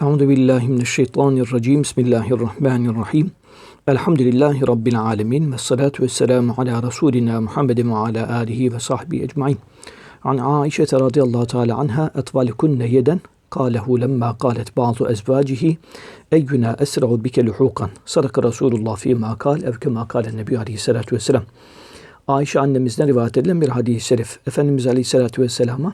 Euzu billahi mineşşeytanirracim. Bismillahirrahmanirrahim. Elhamdülillahi rabbil alamin ve salatu vesselamu ala rasulina Muhammedin ve ala alihi ve sahbihi ecmaîn. An Aişe radıyallahu teala anha etvalikunne yeden kâlehu lemma kâlet bazı ezvâcihi eyyuna esra'u bike luhukan. Sadaka Resulullah fîmâ kâl ev kemâ kâlen Nebi aleyhissalâtu vesselam. Ayşe annemizden rivayet edilen bir hadis-i şerif. Efendimiz Aleyhisselatü Vesselam'a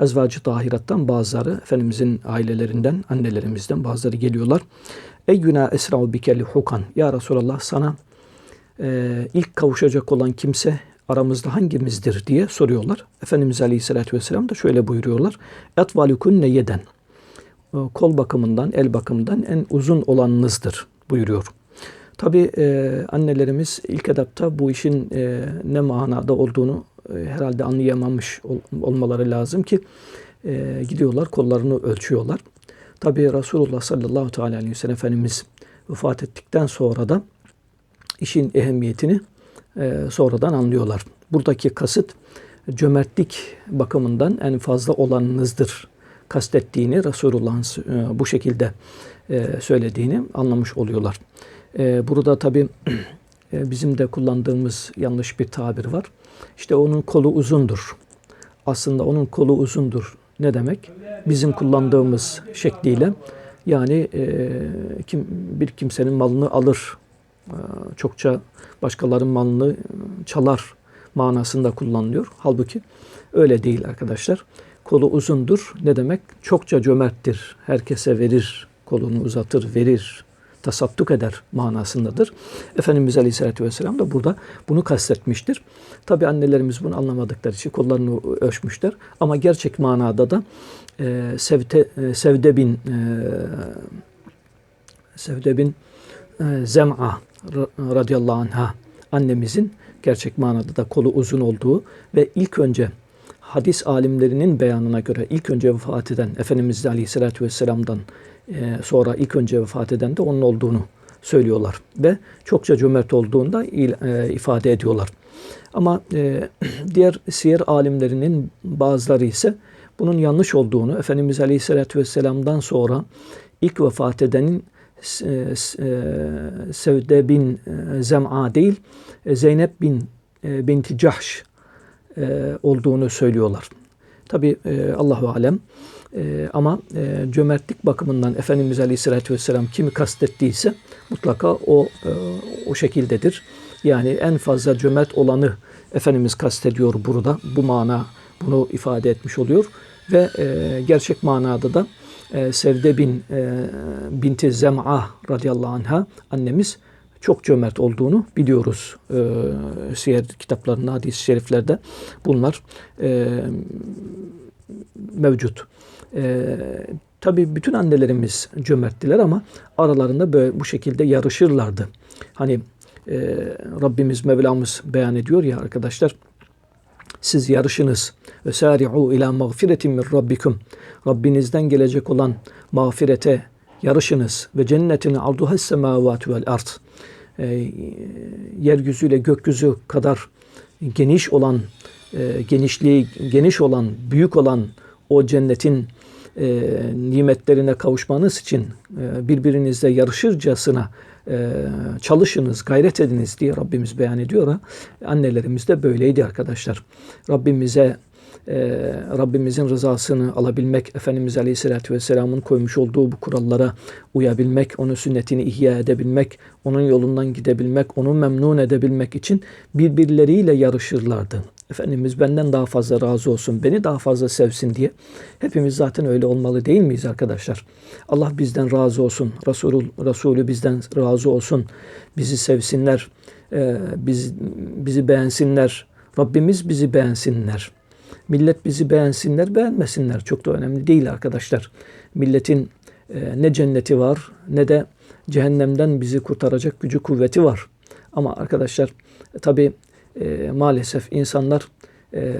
ezvacı tahirattan bazıları, Efendimizin ailelerinden, annelerimizden bazıları geliyorlar. Eyyuna esra'u bike hukan. Ya Resulallah sana e, ilk kavuşacak olan kimse aramızda hangimizdir diye soruyorlar. Efendimiz Aleyhisselatü Vesselam da şöyle buyuruyorlar. Etvalukunne yeden. Kol bakımından, el bakımından en uzun olanınızdır buyuruyor. Tabi e, annelerimiz ilk etapta bu işin e, ne manada olduğunu e, herhalde anlayamamış ol, olmaları lazım ki e, gidiyorlar kollarını ölçüyorlar. Tabi Resulullah sallallahu teala aleyhi ve sellem Efendimiz vefat ettikten sonra da işin ehemmiyetini e, sonradan anlıyorlar. Buradaki kasıt cömertlik bakımından en fazla olanınızdır kastettiğini Resulullah'ın e, bu şekilde e, söylediğini anlamış oluyorlar. E, burada tabi e, bizim de kullandığımız yanlış bir tabir var. İşte onun kolu uzundur. Aslında onun kolu uzundur. Ne demek? Bizim kullandığımız şekliyle yani e, kim bir kimsenin malını alır, e, çokça başkalarının malını çalar manasında kullanılıyor. Halbuki öyle değil arkadaşlar. Kolu uzundur. Ne demek? Çokça cömerttir. Herkese verir, kolunu uzatır, verir, tasadduk eder manasındadır. Efendimiz Aleyhisselatü Vesselam da burada bunu kastetmiştir. Tabi annelerimiz bunu anlamadıkları için kollarını ölçmüşler. Ama gerçek manada da e, Sevde, e, Sevde bin e, Sevde bin e, Zem'a radıyallahu anha annemizin gerçek manada da kolu uzun olduğu ve ilk önce hadis alimlerinin beyanına göre ilk önce vefat eden Efendimiz Aleyhisselatü Vesselam'dan e, sonra ilk önce vefat eden de onun olduğunu söylüyorlar. Ve çokça cömert olduğunda e, ifade ediyorlar. Ama e, diğer siyer alimlerinin bazıları ise bunun yanlış olduğunu, Efendimiz Aleyhisselatü Vesselam'dan sonra ilk vefat edenin Sevde bin Zem'a değil, Zeynep bin binti Cahş olduğunu söylüyorlar. Tabi Allahu Alem e, ama e, cömertlik bakımından Efendimiz Aleyhisselatü Vesselam kimi kastettiyse mutlaka o e, o şekildedir. Yani en fazla cömert olanı Efendimiz kastediyor burada. Bu mana bunu ifade etmiş oluyor. Ve e, gerçek manada da e, Sevde bin e, binti Zem'a radıyallahu anha annemiz çok cömert olduğunu biliyoruz. E, siyer kitaplarında, hadis-i şeriflerde bunlar e, mevcut. Ee, tabii bütün annelerimiz cömerttiler ama aralarında böyle bu şekilde yarışırlardı. Hani e, Rabbimiz Mevlamız beyan ediyor ya arkadaşlar siz yarışınız ve sari'u ila mağfiretin min rabbikum Rabbinizden gelecek olan mağfirete yarışınız ve cennetin arduha semavati vel ard e, yeryüzüyle gökyüzü kadar geniş olan e, genişliği geniş olan büyük olan o cennetin e, nimetlerine kavuşmanız için e, birbirinizle yarışırcasına e, çalışınız, gayret ediniz diye Rabbimiz beyan ediyor. Annelerimiz de böyleydi arkadaşlar. Rabbimize e, Rabbimizin rızasını alabilmek, Efendimiz Aleyhisselatü Vesselam'ın koymuş olduğu bu kurallara uyabilmek, onun sünnetini ihya edebilmek, onun yolundan gidebilmek, onu memnun edebilmek için birbirleriyle yarışırlardı. Efendimiz benden daha fazla razı olsun, beni daha fazla sevsin diye. Hepimiz zaten öyle olmalı değil miyiz arkadaşlar? Allah bizden razı olsun, Resulü, Resulü bizden razı olsun, bizi sevsinler, e, biz, bizi beğensinler, Rabbimiz bizi beğensinler. Millet bizi beğensinler, beğenmesinler. Çok da önemli değil arkadaşlar. Milletin e, ne cenneti var ne de cehennemden bizi kurtaracak gücü kuvveti var. Ama arkadaşlar tabi e, maalesef insanlar e,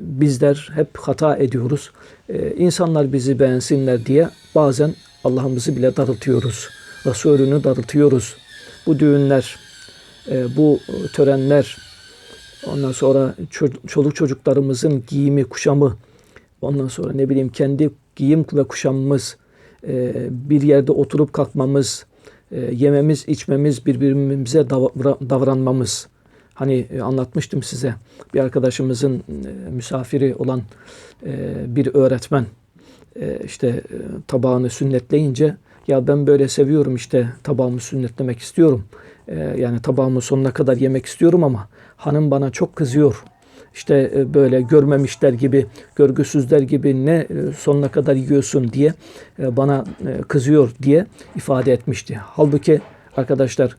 bizler hep hata ediyoruz. E, insanlar bizi beğensinler diye bazen Allah'ımızı bile darıltıyoruz. Resulünü darıltıyoruz. Bu düğünler, e, bu törenler, ondan sonra çoluk çocuklarımızın giyimi, kuşamı, ondan sonra ne bileyim kendi giyim ve kuşamımız, e, bir yerde oturup kalkmamız, e, yememiz, içmemiz, birbirimize davra- davranmamız. Hani e, anlatmıştım size bir arkadaşımızın misafiri olan bir öğretmen işte tabağını sünnetleyince ya ben böyle seviyorum işte tabağımı sünnetlemek istiyorum. E, yani tabağımı sonuna kadar yemek istiyorum ama hanım bana çok kızıyor. İşte e, böyle görmemişler gibi, görgüsüzler gibi ne e, sonuna kadar yiyorsun diye e, bana kızıyor diye ifade etmişti. Halbuki arkadaşlar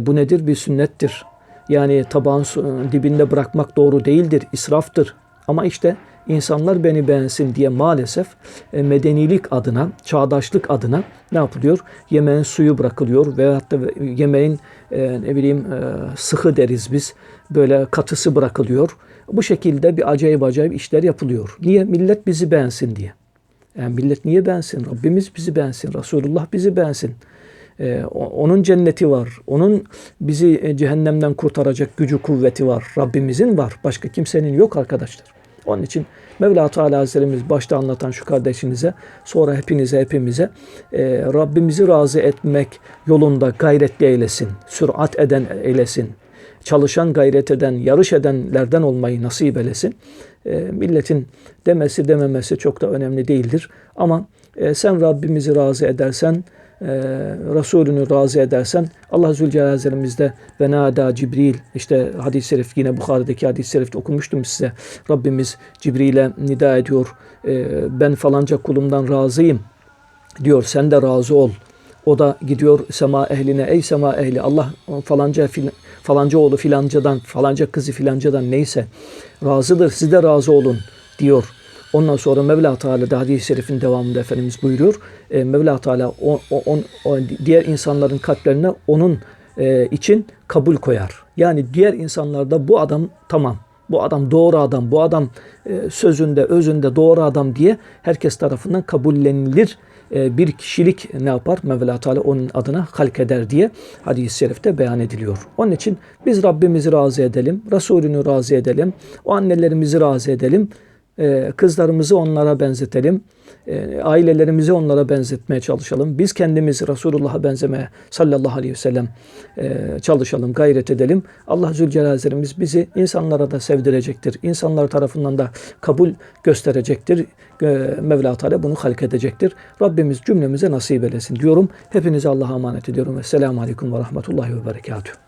bu nedir? Bir sünnettir. Yani tabağın dibinde bırakmak doğru değildir, israftır. Ama işte insanlar beni beğensin diye maalesef e, medenilik adına, çağdaşlık adına ne yapılıyor? Yemeğin suyu bırakılıyor veyahut da yemeğin e, ne bileyim e, sıhı deriz biz. Böyle katısı bırakılıyor. Bu şekilde bir acayip acayip işler yapılıyor. Niye? Millet bizi beğensin diye. Yani millet niye beğensin? Rabbimiz bizi beğensin. Resulullah bizi beğensin. Ee, onun cenneti var. Onun bizi e, cehennemden kurtaracak gücü kuvveti var. Rabbimizin var. Başka kimsenin yok arkadaşlar. Onun için Mevla Teala Hazretlerimiz başta anlatan şu kardeşinize sonra hepinize hepimize e, Rabbimizi razı etmek yolunda gayretli eylesin. Sürat eden eylesin. Çalışan, gayret eden, yarış edenlerden olmayı nasip eylesin. E, milletin demesi dememesi çok da önemli değildir. Ama e, sen Rabbimizi razı edersen, e, Resulünü razı edersen Allah Zülcelal Hazretlerimizde ve nada Cibril işte hadis-i şerif yine Bukhari'deki hadis-i şerifte okumuştum size. Rabbimiz Cibril'e nida ediyor. E, ben falanca kulumdan razıyım diyor. Sen de razı ol. O da gidiyor sema ehline ey sema ehli Allah falanca falanca oğlu filancadan falanca kızı filancadan neyse razıdır siz de razı olun diyor. Ondan sonra Mevla Teala da hadis-i şerifin devamında Efendimiz buyuruyor. E, Mevla Teala o, o, on- o diğer insanların kalplerine onun e, için kabul koyar. Yani diğer insanlarda bu adam tamam. Bu adam doğru adam, bu adam e, sözünde, özünde doğru adam diye herkes tarafından kabullenilir e, bir kişilik ne yapar? Mevla Teala onun adına halk eder diye hadis-i şerifte beyan ediliyor. Onun için biz Rabbimizi razı edelim, Resulünü razı edelim, o annelerimizi razı edelim, kızlarımızı onlara benzetelim, e, ailelerimizi onlara benzetmeye çalışalım. Biz kendimizi Resulullah'a benzemeye sallallahu aleyhi ve sellem e, çalışalım, gayret edelim. Allah Zülcelal bizi insanlara da sevdirecektir. İnsanlar tarafından da kabul gösterecektir. Mevla Teala bunu halk edecektir. Rabbimiz cümlemize nasip eylesin diyorum. Hepinize Allah'a emanet ediyorum. Esselamu Aleyküm ve Rahmetullahi ve Berekatuhu.